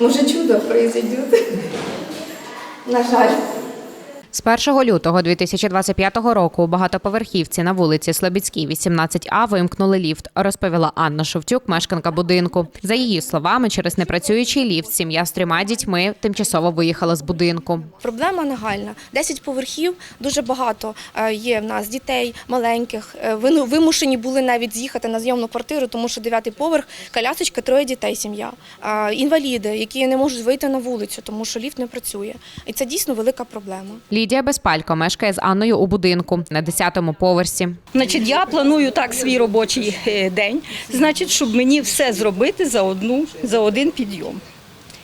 Може, чудо произойдет. На жаль. З 1 лютого 2025 року у багатоповерхівці на вулиці Слобідській, 18А, вимкнули ліфт, розповіла Анна Шовтюк, мешканка будинку. За її словами, через непрацюючий ліфт сім'я з трьома дітьми тимчасово виїхала з будинку. Проблема нагальна. 10 поверхів, дуже багато е, є в нас дітей маленьких. Е, Вимушені були навіть з'їхати на зйомну квартиру, тому що дев'ятий поверх, колясочка, троє дітей сім'я. Е, Інваліди, які не можуть вийти на вулицю, тому що ліфт не працює. І це дійсно велика проблема. Лідія Безпалько мешкає з Анною у будинку на 10-му поверсі. Значить, я планую так свій робочий е, день, значить, щоб мені все зробити за одну за один підйом.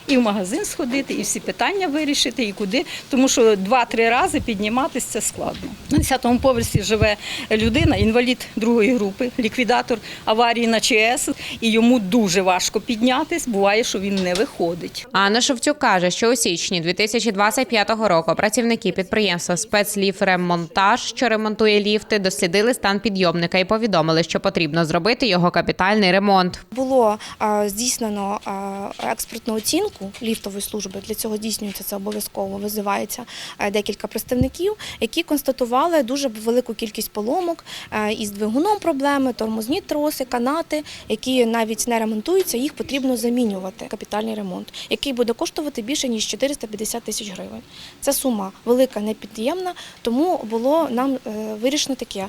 І в магазин сходити, і всі питання вирішити, і куди. Тому що два-три рази підніматися це складно. На 10-му поверсі живе людина, інвалід другої групи, ліквідатор аварії на ЧАЕС, і йому дуже важко піднятись. Буває, що він не виходить. Анна Шевчук каже, що у січні 2025 року працівники підприємства «Спецліфремонтаж», що ремонтує ліфти, дослідили стан підйомника і повідомили, що потрібно зробити його капітальний ремонт. Було здійснено експертну оцінку ліфтової служби. Для цього здійснюється це обов'язково. Визивається е, декілька представників, які констатували дуже велику кількість поломок е, із двигуном проблеми, тормозні троси, канати, які навіть не ремонтуються, їх потрібно замінювати. Капітальний ремонт, який буде коштувати більше ніж 450 тисяч гривень. Це сума велика, непід'ємна, тому було нам е, вирішено таке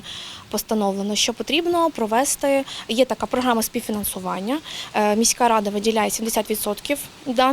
постановлено, що потрібно провести. Є така програма співфінансування. Міська рада виділяє 70%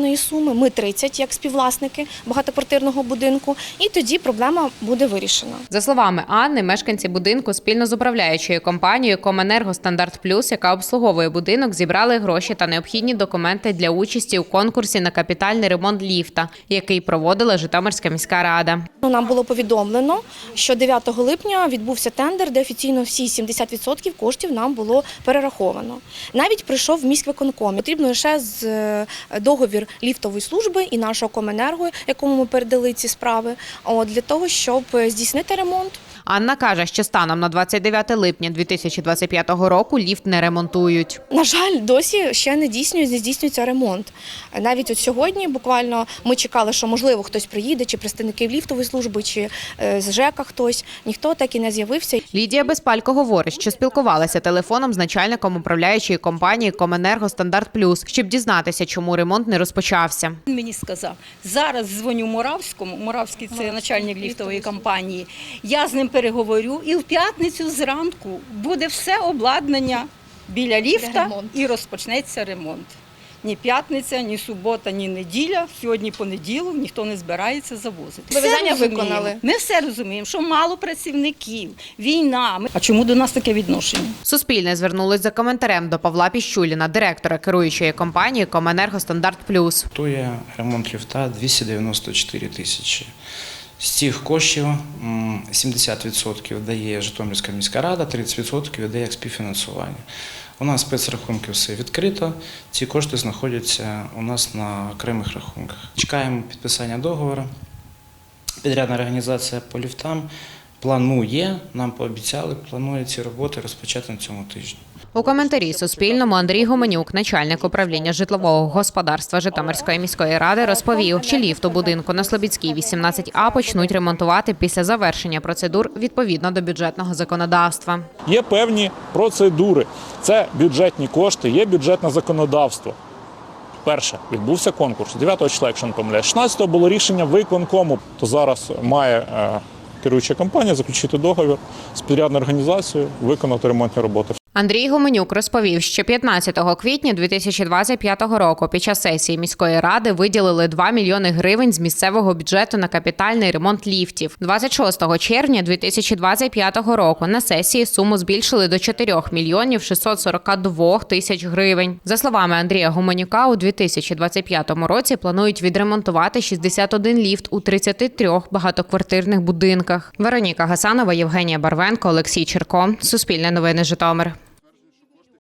даної суми. Ми 30% як співвласники багатоквартирного будинку, і тоді проблема буде вирішена. За словами Анни, мешканці будинку спільно з управляючою компанією Коменерго Стандарт Плюс, яка обслуговує будинок, зібрали гроші та необхідні документи для участі у конкурсі на капітальний ремонт ліфта, який проводила Житомирська міська рада. Ну, Нам було повідомлено, що 9 липня відбувся тендер, де офіційно всі 70% коштів нам було перераховано. Навіть прийшов міськвиконком. Потрібно лише з е, договір ліфтової служби і нашого коменерго, якому ми передали ці справи, для того, щоб здійснити ремонт. Анна каже, що станом на 29 липня 2025 року ліфт не ремонтують. На жаль, досі ще не здійснюється, не здійснюється ремонт. Навіть от сьогодні буквально ми чекали, що можливо хтось приїде, чи представники ліфтової служби, чи е, з ЖЕКа хтось. Ніхто так і не з'явився. Лідія Безпалько говорить, що спілкувалася телефоном з начальником управляючої компанії Коменерго Стандарт Плюс, щоб дізнатися, чому ремонт не розпочався. Він мені сказав, зараз дзвоню Моравському, Моравський це начальник ліфтової компанії. Я з ним переговорю, і в п'ятницю зранку буде все обладнання біля ліфта і розпочнеться ремонт. Ні п'ятниця, ні субота, ні неділя. Сьогодні понеділок ніхто не збирається завозити. Все виконали. Ми все розуміємо, що мало працівників, війна. А чому до нас таке відношення? Суспільне звернулось за коментарем до Павла Піщуліна, директора керуючої компанії Коменерго Стандарт Плюс. Коштує ремонт ліфта 294 тисячі. З цих коштів 70% дає Житомирська міська рада, 30% віддає як співфінансування. У нас спецрахунки все відкрито. Ці кошти знаходяться у нас на окремих рахунках. Чекаємо підписання договору. Підрядна організація по ліфтам планує, нам пообіцяли, планує ці роботи розпочати на цьому тижні. У коментарі Суспільному Андрій Гуменюк, начальник управління житлового господарства Житомирської міської ради, розповів, що ліфт у будинку на Слобідській 18А почнуть ремонтувати після завершення процедур відповідно до бюджетного законодавства. Є певні процедури. Це бюджетні кошти, є бюджетне законодавство. Перше, відбувся конкурс 9 числа, якщо не помиляюсь. 16-го було рішення виконкому. То зараз має е, керуюча компанія заключити договір з підрядною організацією, виконати ремонтні роботи. Андрій Гуменюк розповів, що 15 квітня 2025 року під час сесії міської ради виділили 2 мільйони гривень з місцевого бюджету на капітальний ремонт ліфтів. 26 червня 2025 року на сесії суму збільшили до 4 мільйонів 642 тисяч гривень. За словами Андрія Гуменюка, у 2025 році планують відремонтувати 61 ліфт у 33 багатоквартирних будинках. Вероніка Гасанова, Євгенія Барвенко, Олексій Черко. Суспільне новини Житомир.